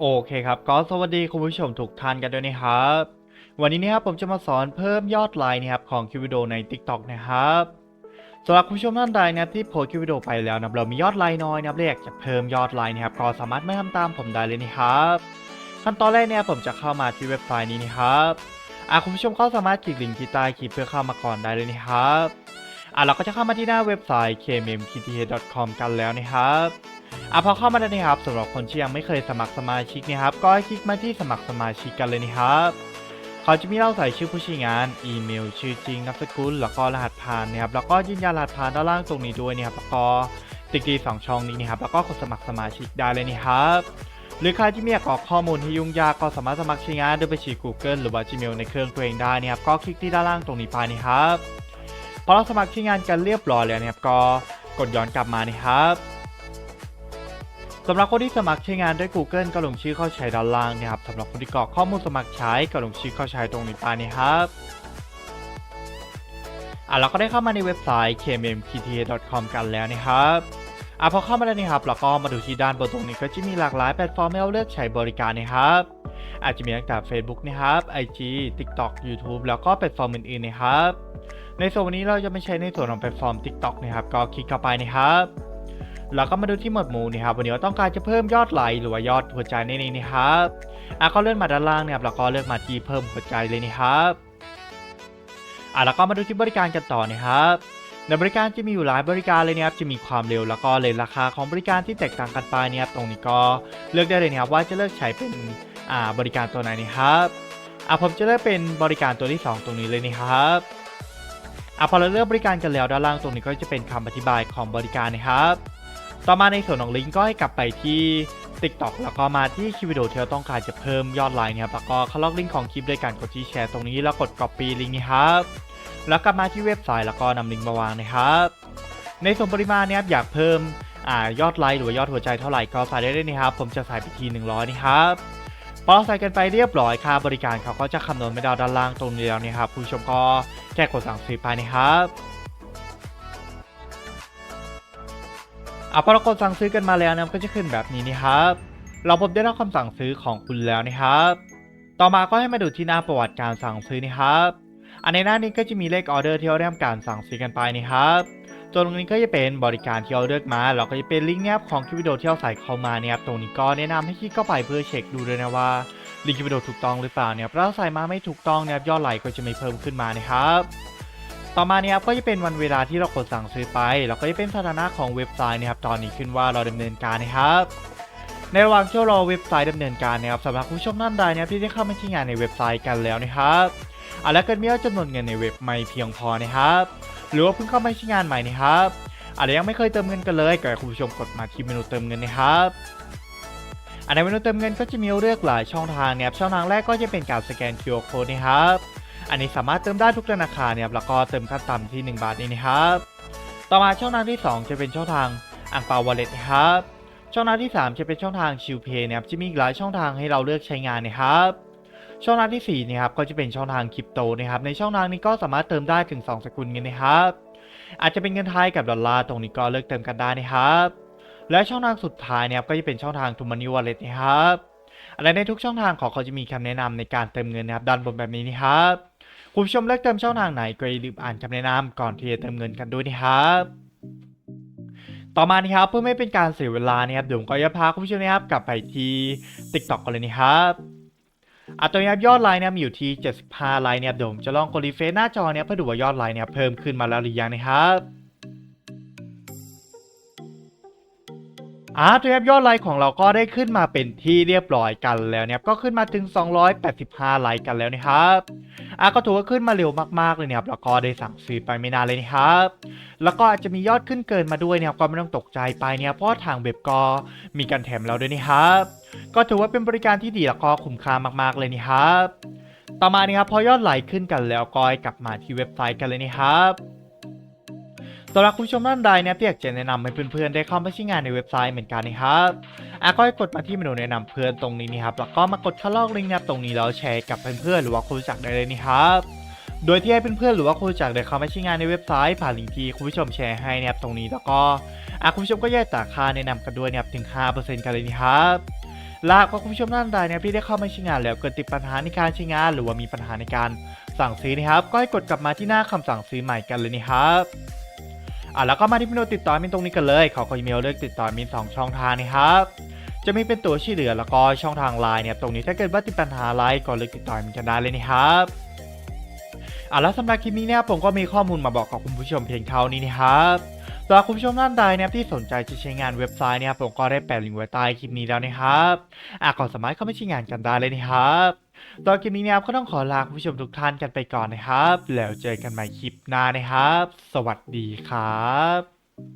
โอเคครับ ก็สวัสดีคุณผู้ชมทุกท่านกันด้วยนะครับ วันนี้นะครับผมจะมาสอนเพิ่มยอดไลค์นะครับของคลิปวิดีโอใน TikTok นะครับสำหรับคุณผู้ชมท่านใดนะครับที่โพสคลิปวิดีโอไปแล้วนะเรามียอดไลค์น้อยนะครับและอยกจะเพิ่มยอดไลค์นะครับก็สามารถมาทำตามผมได้เลยนะครับขั้นตอนแรกเนี่ยผมจะเข้ามาที่เว็บไซต์นี้นะครับอะคุณผู้ชมก็สามารถคลิกลิงก์ที่ใต้คลิปเพื่อเข้ามาก่อนได้เลยนะครับอะเราก็จะเข้ามาที่หน้าเว็บไซต์ kmmkth.com กันแล้วนะครับ อะพอเข้ามาแล้นะครับสำหรับคนที่ยังไม่เคยสมัครสมาชิกนะครับ ก็ให้คลิกมาที่สมัครสมาชิกกันเลยนะครับเขาจะมีเราใส่ชื่อผู้ใช้งาน อีเมล ชื่อจริง นามสกุล แล้วก็รหัสผ่านนะครับ แล้วก็ยืนยันรหัสผ่านด้านล่างตรงนี้ด้วยนะครับแล้วก็ติ๊กดีสองช่องนี้นะครับ แล้วก็กดสมัครสมาชิกได้เลยนะครับ หรือใครที่ไม่อยากกรอกข้อมูลที่ยุ่งยากก็สามารถสมัครใช้งานด้วยบัญชี Google หรือว่า Gmail ในเครื่องตัวเองได้นะครับ ก็คลิกที่ด้านล่างตรงนี้ไปนะครับ พอเราสมัครใช้งานกันเรียบร้อยแล้วนะครับ ก็กดย้อนกลับมานะครับ สำหรับคนที่สมัครใช้งานด้วย Google ก็ลงชื่อเข้าใช้ด้านล่างนะครับสำหรับคนที่กรอกข้อมูลสมัครใช้ก็ลงชื่อเข้าใช้ตรงนี้ไปนะครับอะเราก็ได้เข้ามาในเว็บไซต์ kmmkta.com กันแล้วนะครับอะพอเข้ามาแล้วนะครับเราก็มาดูที่ด้านบนตรงนี้ก็จะมีหลากหลายแพลตฟอร์มให้เราเลือกใช้บริการนะครับ อาจจะมีตั้งแต่ Facebook นะครับ IG TikTok YouTube แล้วก็แพลตฟอร์มอื่นๆนะครับ ในส่วนวันนี้เราจะไม่ใช้ในส่วนของแพลตฟอร์ม TikTok นะครับ ก็คลิกเข้าไปนะครับ เราก็มาดูที่หมวดหมู่นะครับวันนี้เราต้องการจะเพิ่มยอดไลค์หรือว่ายอดหัวใจนนี้นะครับอะก็เลื่อนมาด้านล่างนะครับแล้วก็เลือกมาที่เพิ่มหัวใจเลยนะครับอะแล้วก็มาดูที่บริการกันต่อนะครับในบริการจะมีอยู่หลายบริการเลยนะครับจะมีความเร็วแล้วก็เลยราคาของบริการที่แตกต่างกันไปนะครับตรงนี้ก็เลือกได้เลยนะครับว่าจะเลือกใช้เป็นอ่าบริการตัวไหนนะครับอะผมจะเลือกเป็นบริการตัวที่สองตรงนี้เลยนะครับอะพอเราเลือกบริการกันแล้วด้านล่างตรงนี้ก็จะเป็นคำอธิบายของบริการนะครับ ต่อมาในส่วนของลิงก์ก็ให้กลับไปที่ TikTok แล้วก็มาที่คลิปวิดีโอที่เราต้องการจะเพิ่มยอดไลค์นะครับแล้วก็เข้าล็อกลิงก์ของคลิปด้วยการกดที่แชร์ตรงนี้แล้วกด Copy ลิงก์นี้ครับแล้วกลับมาที่เว็บไซต์แล้วก็นำลิงก์มาวางนะครับ ในส่วนปริมาณเนี่ยครับอยากเพิ่มอ่ายอดไลค์หรือยอดหัวใจเท่าไหร่ก็ใส่ได้เลยนะครับผมจะใส่ไปที100นะครับพอใส่กันไปเรียบร้อยค่าบริการเขาก็จะคำนวณไม่ดาวด้านล่างตรงนี้แล้วนะครับผู้ชมก็แค่กดสั่งซื้อไปนะครับ อะพอเรากดสั่งซื้อกันมาแล้วนะก็จะขึ้นแบบนี้นะครับ เราพบได้รับคำสั่งซื้อของคุณแล้วนะครับ ต่อมาก็ให้มาดูที่หน้าประวัติการสั่งซื้อนะครับ อันในหน้านี้ก็จะมีเลขออเดอร์ที่เราได้ทำการสั่งซื้อกันไปนะครับส่วนตรงนี้ก็จะเป็นบริการที่เราเลือกมา เราก็จะเป็นลิงก์เนียบของคลิปวิดีโอที่เราใส่เข้ามาเนี่ยครับตรงนี้ก็แนะนำให้คลิกเข้าไปเพื่อเช็คดูด้วยนะว่าลิงก์คลิปวิดีโอถูกต้องหรือเปล่าเนี่ยถ้าเราใส่มาไม่ถูกต้องเนี่ยยอดไลค์ก็จะไม่เพิ่มขึ้นมานะครับ ต่อมาเนี่ยครับก็จะเป็นวันเวลาที่เรากดสั่งซื้อไป แล้วก็จะเป็นสถานะของเว็บไซต์นะครับตอนนี้ขึ้นว่าเราดำเนินการนะครับในระหว่างที่รอเว็บไซต์ดำเนินการนะครับสำหรับผู้ชมท่านใดนะครับที่ได้เข้ามาที่งานในเว็บไซต์กันแล้วนะครับอะแล้วเกิดมีจำนวนเงินในเว็บไม่เพียงพอนะครับ หรือว่าเพิ่งเข้ามาที่งานใหม่นะครับอาจจะยังไม่เคยเติมเงินกันเลยก็ให้คุณผู้ชมกดมาที่เมนูเติมเงินนะครับอันในเมนูเติมเงินก็จะมีเลือกหลายช่องทางนะครับช่องทางแรกก็จะเป็นการสแกน QR code นะครับ อันนี้สามารถเติมได้ทุกธนาคารเนี่ยแล้วก็เติมขั้นต่ำที่ 1 บาทนี่นะครับ ต่อมาช่องทางที่ 2 จะเป็นช่องทางอ่างเปาวอลเล็ตนะครับ ช่องทางที่ 3 จะเป็นช่องทางชิวเพย์นะครับจะมีหลายช่องทางให้เราเลือกใช้งานนะครับช่องทางที่4นะครับก็จะเป็นช่องทางคริปโตนะครับในช่องทางนี้ก็สามารถเติมได้ถึง 2 สกุลเงินนะครับอาจจะเป็นเงินไทยกับดอลลาร์ตรงนี้ก็เลือกเติมกันได้นะครับ และช่องทางสุดท้ายนะครับก็จะเป็นช่องทางทูมานิวอลเล็ตนะครับและในทุกช่องทางของเขาจะมีคำแนะนำในการเติมเงินนะครับด้านบนแบบนี้นะครับ คุณผู้ชมเลือกเติมช่องทางไหนก็อย่าลืมอ่านคำแนะนำก่อนที่จะเติมเงินกันด้วยนะครับต่อมานะครับเพื่อไม่เป็นการเสียเวลานะครับเดี๋ยวผมก็จะพาคุณผู้ชมนะครับกลับไปที่ TikTok กันเลยนะครับอัตัวนี้ครับยอดไลน์เนี่ยมีอยู่ที่ 75 ไลน์เนี่ยเดี๋ยวผมจะลองกดรีเฟซหน้าจอเนี่ยเพื่อดูว่ายอดไลน์เนี่ยเพิ่มขึ้นมาแล้วหรือยังนะครับ อ่าตัวแอปยอดไลค์ของเราก็ได้ขึ้นมาเป็นที่เรียบร้อยกันแล้วเนี่ยก็ขึ้นมาถึง 285 ไลค์กันแล้วนะครับอะก็ถือว่าขึ้นมาเร็วมากๆเลยเนี่ยครับแล้วก็ได้สั่งซื้อไปไม่นานเลยนะครับ แล้วก็อาจจะมียอดขึ้นเกินมาด้วยเนี่ยก็ไม่ต้องตกใจไปเนี่ยเพราะทางเว็บก็มีการแถมเราด้วยนะครับก็ถือว่าเป็นบริการที่ดีแล้วก็คุ้มค่ามากๆเลยนี่ครับต่อมานี่ครับพอยอดไลค์ขึ้นกันแล้วก็ให้กลับมาที่เว็บไซต์กันเลยนี่ครับ สำหรับคุณผู้ชมท่านใดเนี่ยที่อยากจะแนะนำให้เพื่อนๆได้เข้ามาใช้งานในเว็บไซต์เหมือนกันนะครับอะก็ให้กดมาที่เมนูแนะนำเพื่อนตรงนี้นี่ครับแล้วก็มากดเข้าลอกลิงก์นะครับตรงนี้แล้วแชร์กับเพื่อนๆหรือว่าคนรู้จักได้เลยนี่ครับโดยที่ให้เพื่อนๆหรือว่าคนรู้จักเดินเข้ามาใช้งานในเว็บไซต์ผ่านลิงก์ที่คุณผู้ชมแชร์ให้นะครับตรงนี้แล้วก็อะคุณผู้ชมก็แยกต่างค่าแนะนำกันด้วยนะครับถึง 5%กันเลยนะครับลากว่าคุณผู้ชมท่านใดเนี่ยที่ได้เข้ามาใช้งานแล้วเกิดติดปัญหาในการใช้งาน หรือว่ามีปัญหาในการสั่งซื้อนะครับ ก็ให้กดกลับมาที่หน้าคำสั่งซื้อใหม่กันเลยนะครับ อะแล้วก็มาที่เมนูติดต่อมินตรงนี้กันเลยขออีเมลเลือกติดต่อมินสองช่องทางนะครับจะมีเป็นตัวช่วยเหลือแล้วก็ช่องทางไลน์เนี่ยตรงนี้ถ้าเกิดว่าติดปัญหาอะไรก็เลือกติดต่อมินกันได้เลยนะครับอะแล้วสำหรับคลิปนี้เนี่ยผมก็มีข้อมูลมาบอกกับคุณผู้ชมเพียงเท่านี้นะครับสำหรับคุณผู้ชมท่านใดเนี่ยที่สนใจจะใช้งานเว็บไซต์เนี่ยผมก็ได้แปะลิงก์ไว้ใต้คลิปนี้แล้วนะครับอะก็สามารถเข้าไปใช้งานกันได้เลยนะครับ ตอนคลิปนี้เนี่ยก็ต้องขอลาคุณผู้ชมทุกท่านกันไปก่อนนะครับ แล้วเจอกันใหม่คลิปหน้านะครับ สวัสดีครับ